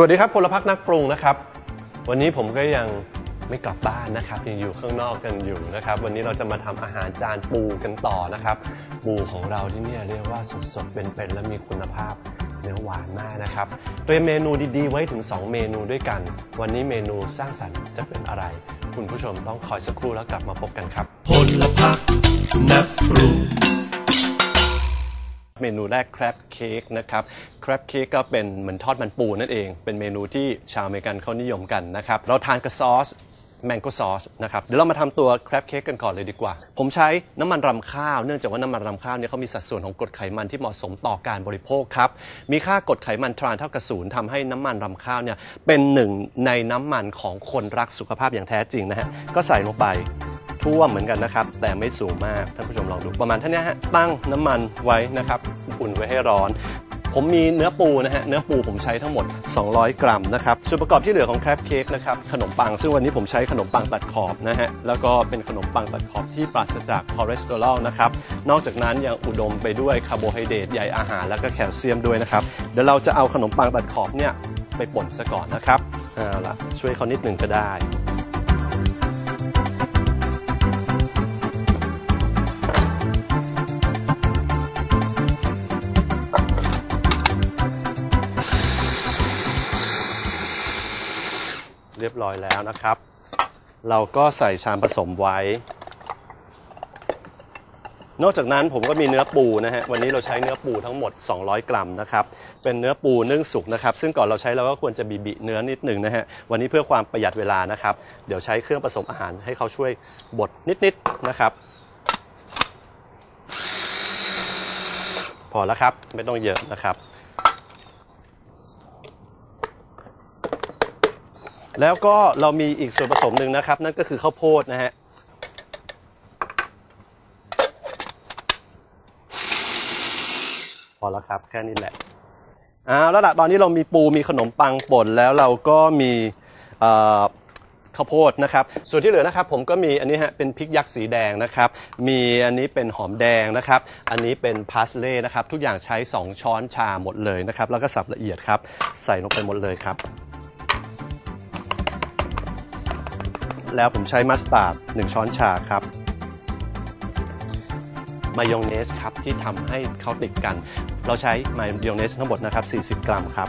วัสดีครับพลพักนักปรุงนะครับ วันนี้ผมก็ยังไม่กลับบ้านนะครับยังอยู่ข้างนอกกันอยู่นะครับ วันนี้เราจะมาทำอาหารจานปูกันต่อนะครับ ปูของเราที่นี่เรียกว่าสดๆเป็นๆและมีคุณภาพเนื้อหวานมากนะครับเตรียมเมนูดีๆ ไว้ถึง 2 เมนูด้วยกัน วันนี้เมนูสร้างสรรค์จะเป็นอะไร คุณผู้ชมต้องคอยสักครู่แล้วกลับมาพบกันครับพลพักนักปรุง เมนูแรกแครบเค้กนะครับแครบเค้กก็เป็นเหมือนทอดมันปูนั่นเอง เป็นเมนูที่ชาวอเมริกันเขานิยมกันนะครับ เราทานกับซอสแมงโก้ซอสนะครับ เดี๋ยวเรามาทำตัวแครบเค้กกันก่อนเลยดีกว่า ผมใช้น้ำมันรำข้าว เนื่องจากว่าน้ำมันรำข้าวเนี่ยเขามีสัดส่วนของกรดไขมันที่เหมาะสมต่อการบริโภคครับ มีค่ากรดไขมันทรานเท่ากับศูนย์ทำให้น้ำมันรำข้าวเนี่ยเป็นหนึ่งในน้ำมันของคนรักสุขภาพอย่างแท้จริงนะฮะ ก็ใส่ลงไป ท่วมเหมือนกันนะครับ แต่ไม่สูงมากท่านผู้ชมลองดูประมาณเท่านี้ฮะตั้งน้ำมันไว้นะครับอุ่นไว้ให้ร้อน ผมมีเนื้อปูนะฮะเนื้อปูผมใช้ทั้งหมด 200 กรัมนะครับส่วนประกอบที่เหลือของแครบเค้กนะครับขนมปังซึ่งวันนี้ผมใช้ขนมปังตัดขอบนะฮะแล้วก็เป็นขนมปังตัดขอบที่ปราศจากคอเลสเตอรอลนะครับนอกจากนั้นยังอุดมไปด้วยคาร์โบไฮเดรตใยอาหารแล้วก็แคลเซียมด้วยนะครับเดี๋ยวเราจะเอาขนมปังตัดขอบเนี่ยไปป่นซะก่อนนะครับเอาล่ะช่วยเขานิดหนึ่งก็ได้ เรียบร้อยแล้วนะครับ เราก็ใส่ชามผสมไว้ นอกจากนั้นผมก็มีเนื้อปูนะฮะวันนี้เราใช้เนื้อปูทั้งหมด 200 กรัมนะครับเป็นเนื้อปูนึ่งสุกนะครับ ซึ่งก่อนเราใช้เราก็ควรจะบีบเนื้อนิดหนึ่งนะฮะวันนี้เพื่อความประหยัดเวลานะครับ เดี๋ยวใช้เครื่องผสมอาหารให้เขาช่วยบดนิดๆนะครับพอแล้วครับ ไม่ต้องเยอะนะครับ แล้วก็เรามีอีกส่วนผสมหนึ่งนะครับ นั่นก็คือข้าวโพดนะฮะพอแล้วครับ แค่นี้แหละเอาแล้วล่ะตอนนี้เรามีปูมีขนมปังป่นแล้วเราก็มีข้าวโพดนะครับ ส่วนที่เหลือนะครับ ผมก็มีอันนี้ฮะเป็นพริกยักษ์สีแดงนะครับ มีอันนี้เป็นหอมแดงนะครับ อันนี้เป็นพาสเล่นะครับ ทุกอย่างใช้ 2 ช้อนชาหมดเลยนะครับ แล้วก็สับละเอียดครับ ใส่ลงไปหมดเลยครับ แล้วผมใช้มัสตาร์ด1ช้อนชาครับมายองเนสครับที่ทำให้เขาติดกัน เราใช้มายองเนสทั้งหมดนะครับ 40 กรัมครับ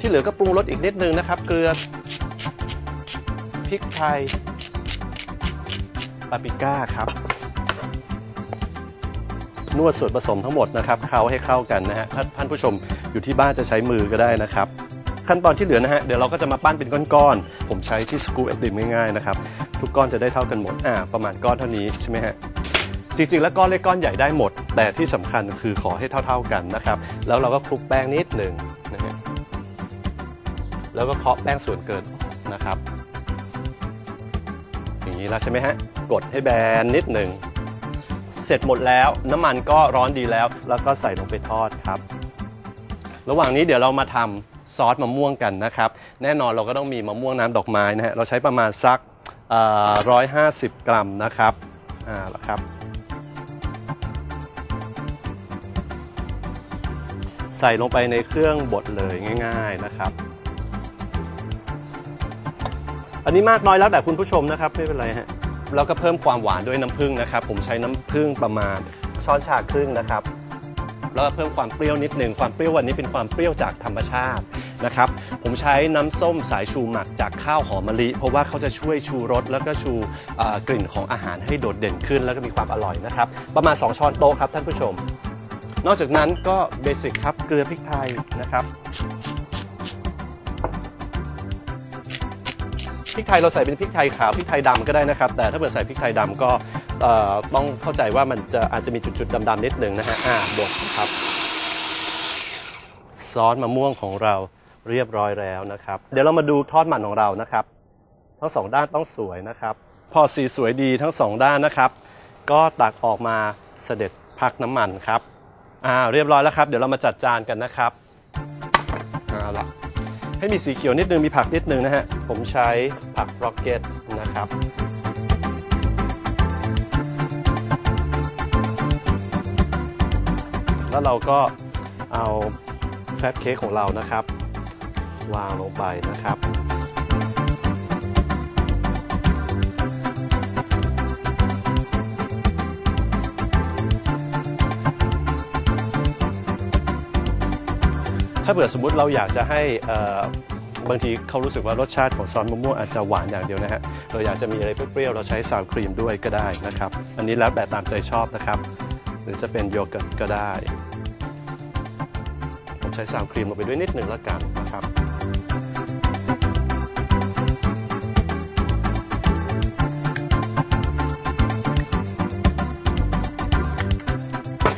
ที่เหลือก็ปรุงรสอีกนิดนึงนะครับ เกลือพริกไทยปาปริก้าครับ นวดส่วนผสมทั้งหมดนะครับเข้าให้เข้ากันนะฮะถ้าท่านผู้ชมอยู่ที่บ้านจะใช้มือก็ได้นะครับ ขั้นตอนที่เหลือนะฮะเดี๋ยวเราก็จะมาปั้นเป็นก้อนๆผมใช้ที่สกูเอ็ดดิมง่ายๆนะครับทุกก้อนจะได้เท่ากันหมดอ่าประมาณก้อนเท่านี้ใช่ไหมฮะจริงๆ แล้วก้อนเล็กก้อนใหญ่ได้หมด แต่ที่สำคัญคือขอให้เท่า ๆกันนะครับ แล้วเราก็คลุกแป้งนิดหนึ่งนะฮะแล้วก็เคาะแป้งส่วนเกินนะครับ อย่างนี้แล้วใช่ไหมฮะกดให้แบนนิดหนึ่งเสร็จหมดแล้วน้ำมันก็ร้อนดีแล้ว แล้วก็ใส่ลงไปทอดครับ ระหว่างนี้เดี๋ยวเรามาทำ ซอสมะม่วงกันนะครับ แน่นอนเราก็ต้องมีมะม่วงน้ำดอกไม้นะฮะเราใช้ประมาณสักร้อยห้าสิบกรัมนะครับอ่าละครับ ใส่ลงไปในเครื่องบดเลยง่าย ๆนะครับ อันนี้มากน้อยแล้วแต่คุณผู้ชมนะครับไม่เป็นไรฮะแล้วก็เพิ่มความหวานด้วยน้ำผึ้งนะครับ ผมใช้น้ำผึ้งประมาณช้อนชาครึ่งนะครับแล้วก็เพิ่มความเปรี้ยวนิดหนึ่งความเปรี้ยววันนี้เป็นความเปรี้ยวจากธรรมชาติ นะครับ ผมใช้น้ำส้มสายชูหมักจากข้าวหอมมะลิ เพราะว่าเขาจะช่วยชูรสแล้วก็ชูกลิ่นของอาหารให้โดดเด่นขึ้น แล้วก็มีความอร่อยนะครับ ประมาณ 2 ช้อนโต๊ะครับท่านผู้ชม นอกจากนั้นก็เบสิกครับ เกลือพริกไทยนะครับพริกไทยเราใส่เป็นพริกไทยขาวพริกไทยดำก็ได้นะครับ แต่ถ้าเกิดใส่พริกไทยดำก็ต้องเข้าใจว่ามันจะอาจจะมีจุดๆดำๆนิดหนึ่งนะฮะอ่าบดครับ ซอสมะม่วงของเรา เรียบร้อยแล้วนะครับ เดี๋ยวเรามาดูทอดมันของเรานะครับ ทั้งสองด้านต้องสวยนะครับ พอสีสวยดีทั้งสองด้านนะครับ ก็ตักออกมาเสด็จพักน้ำมันครับอ่าเรียบร้อยแล้วครับ เดี๋ยวเรามาจัดจานกันนะครับเอาละให้มีสีเขียวนิดนึงมีผักนิดนึงนะฮะผมใช้ผักร็อกเก็ตนะครับแล้วเราก็เอาแครบเค้กของเรานะครับ วางลงไปนะครับ ถ้าเผื่อสมมติเราอยากจะให้บางทีเขารู้สึกว่ารสชาติของซอสมะม่วงอาจจะหวานอย่างเดียวนะฮะ เราอยากจะมีอะไรเปรี้ยวๆ เราใช้ซาวครีมด้วยก็ได้นะครับ อันนี้แล้วแต่ตามใจชอบนะครับ หรือจะเป็นโยเกิร์ตก็ได้ ใช้ซาวครีมลงไปด้วยนิดหนึ่งแล้วกันนะครับ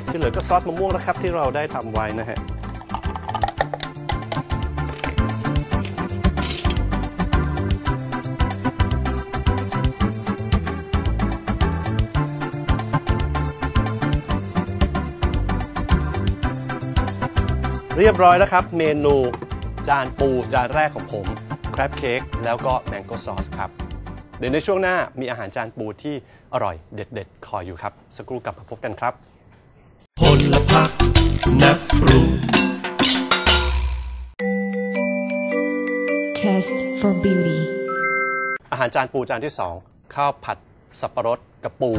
ที่เหลือก็ซอสมะม่วงนะครับที่เราได้ทำไว้นะฮะ เรียบร้อยแล้วครับ เมนูจานปูจานแรกของผมคร a บเค้กแล้วก็แมงโก้ซอสครับ เดี๋ยวในช่วงหน้ามีอาหารจานปูที่อร่อยเด็ด ๆ คอยอยู่ครับ สักครู่กลับมาพบกันครับพลพักนักปรุง Test for beauty. อาหารจานปูจานที่ 2 ข้าวผัดสับปะรดกับปู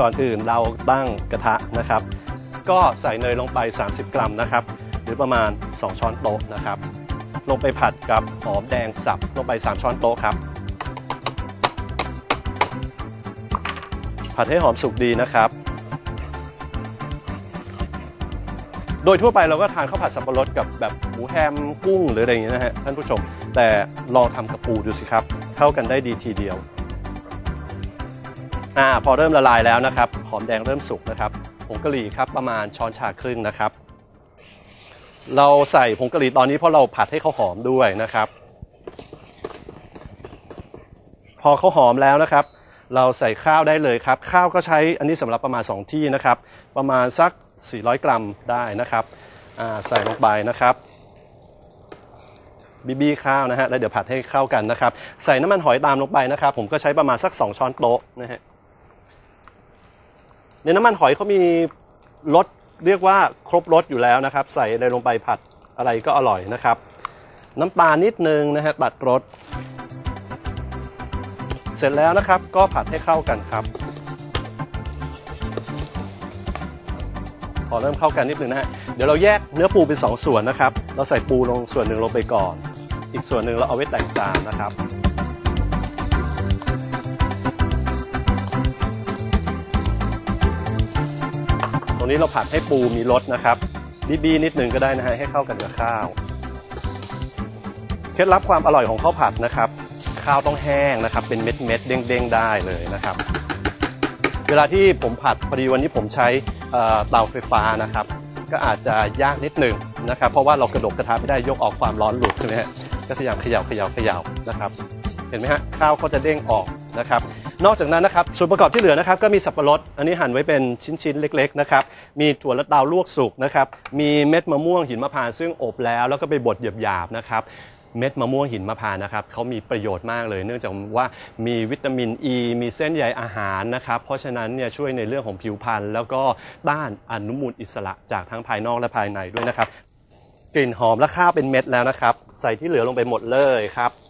ก่อนอื่นเราตั้งกระทะนะครับ ก็ใส่เนยลงไป 30 กรัมนะครับ หรือประมาณ 2 ช้อนโต๊ะนะครับ ลงไปผัดกับหอมแดงสับลงไป 3 ช้อนโต๊ะครับ ผัดให้หอมสุกดีนะครับ โดยทั่วไปเราก็ทานข้าวผัดสับปะรดกับแบบหมูแฮมกุ้งหรืออะไรอย่างเงี้ยนะฮะท่านผู้ชม แต่ลองทำกับปูดูสิครับ เข้ากันได้ดีทีเดียวอ่าพอเริ่มละลายแล้วนะครับ หอมแดงเริ่มสุกนะครับ ผงกะหรี่ครับประมาณช้อนชาครึ่งนะครับ เราใส่ผงกะหรี่ตอนนี้เพราะเราผัดให้เขาหอมด้วยนะครับ พอเขาหอมแล้วนะครับ เราใส่ข้าวได้เลยครับ ข้าวก็ใช้อันนี้สำหรับประมาณ 2 ที่นะครับ ประมาณสัก 400 กรัมได้นะครับใส่ลงไปนะครับบีบีข้าวนะฮะแล้วเดี๋ยวผัดให้เข้ากันนะครับ ใส่น้ำมันหอยตามลงไปนะครับ ผมก็ใช้ประมาณสัก 2 ช้อนโต๊ะนะฮะ ในน้ำมันหอยเขามีรสเรียกว่าครบรสอยู่แล้วนะครับ ใส่อะไรลงไปผัดอะไรก็อร่อยนะครับ น้ำปลานิดนึงนะฮะตัดรสเสร็จแล้วนะครับก็ผัดให้เข้ากันครับ พอเริ่มเข้ากันนิดนึงนะฮะเดี๋ยวเราแยกเนื้อปูเป็น 2 ส่วนนะครับ เราใส่ปูลงส่วนหนึ่งลงไปก่อน อีกส่วนหนึ่งเราเอาไว้แต่งจานนะครับ รงนี้เราผัดให้ปูมีรสนะครับบีบีนิดนึงก็ได้นะฮะให้เข้ากันกับข้าวเคล็ดลับความอร่อยของข้าวผัดนะครับ ข้าวต้องแห้งนะครับ เป็นเม็ดเม็ดๆเด้งๆได้เลยนะครับ เวลาที่ผมผัดพอดีวันนี้ผมใช้เตาไฟฟ้านะครับ ก็อาจจะยากนิดหนึ่งนะครับ เพราะว่าเรากระดกกระทะไม่ได้ยกออกความร้อนหลุดใช่ไหมฮะก็พยายามเขย่าเขย่าเขย่านะครับ เห็นไหมฮะข้าวเขาจะเด้งออกนะครับ นอกจากนั้นนะครับส่วนประกอบที่เหลือนะครับก็มีสับปะรด อันนี้หั่นไว้เป็นชิ้นๆ เล็กๆนะครับมีถั่วลัดดาวลวกสุกนะครับมีเม็ดมะม่วงหินมะพร้าวซึ่งอบแล้ว แล้วก็ไปบดหยาบๆนะครับเม็ดมะม่วงหินมะพร้าวนะครับเขามีประโยชน์มากเลย เนื่องจากว่ามีวิตามินอ e, ีมีเส้นใยอาหารนะครับ เพราะฉะนั้นเนี่ยช่วยในเรื่องของผิวพรรณแล้วก็ต้านอนุมูลอิสระจากทั้งภายนอกและภายในด้วยนะครับ กลิ่นหอมและข้าวเป็นเม็ดแล้วนะครับ ใส่ที่เหลือลงไปหมดเลยครับ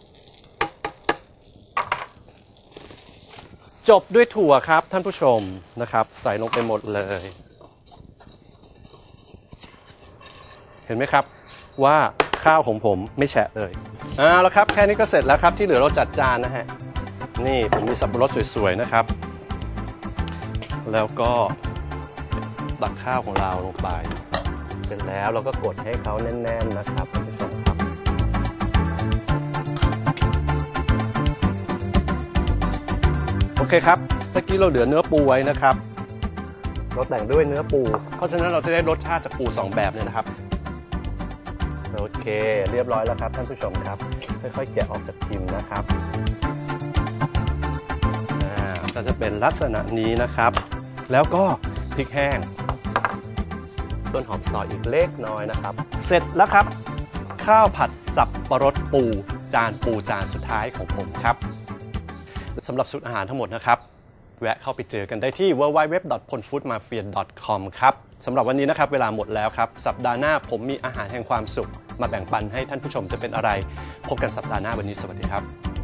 จบด้วยถั่วครับท่านผู้ชมนะครับ ใส่ลงไปหมดเลย เห็นไหมครับว่าข้าวของผมไม่แฉะเลยเอาล้วครับแค่นี้ก็เสร็จแล้วครับที่เหลือเราจัดจานนะฮะนี่ผมมีสับปะรดสวยๆนะครับ แล้วก็ตักข้าวของเราลงไป เสร็จแล้วเราก็กดให้เขาแน่น ๆ นะครับท่านผู้ชมครับ โอเคครับเมื่อกี้เราเหลือเนื้อปูไว้นะครับ เราแต่งด้วยเนื้อปู เพราะฉะนั้นเราจะได้รสชาติจากปูสองแบบเนี่ยนะครับ โอเค เรียบร้อยแล้วครับท่านผู้ชมครับ ค่อยๆแกะออกจากพิมพ์นะครับอ่าก็จะเป็นลักษณะนี้นะครับ แล้วก็พริกแห้ง ต้นหอมซอยอีกเล็กน้อยนะครับ เสร็จแล้วครับ ข้าวผัดสับปะรดปู จานปูจานสุดท้ายของผมครับ สำหรับสูตรอาหารทั้งหมดนะครับ แวะเข้าไปเจอกันได้ที่ www.ponfoodmafia.com ครับสำหรับวันนี้นะครับ เวลาหมดแล้วครับ สัปดาห์หน้าผมมีอาหารแห่งความสุข มาแบ่งปันให้ท่านผู้ชมจะเป็นอะไร พบกันสัปดาห์หน้าวันนี้สวัสดีครับ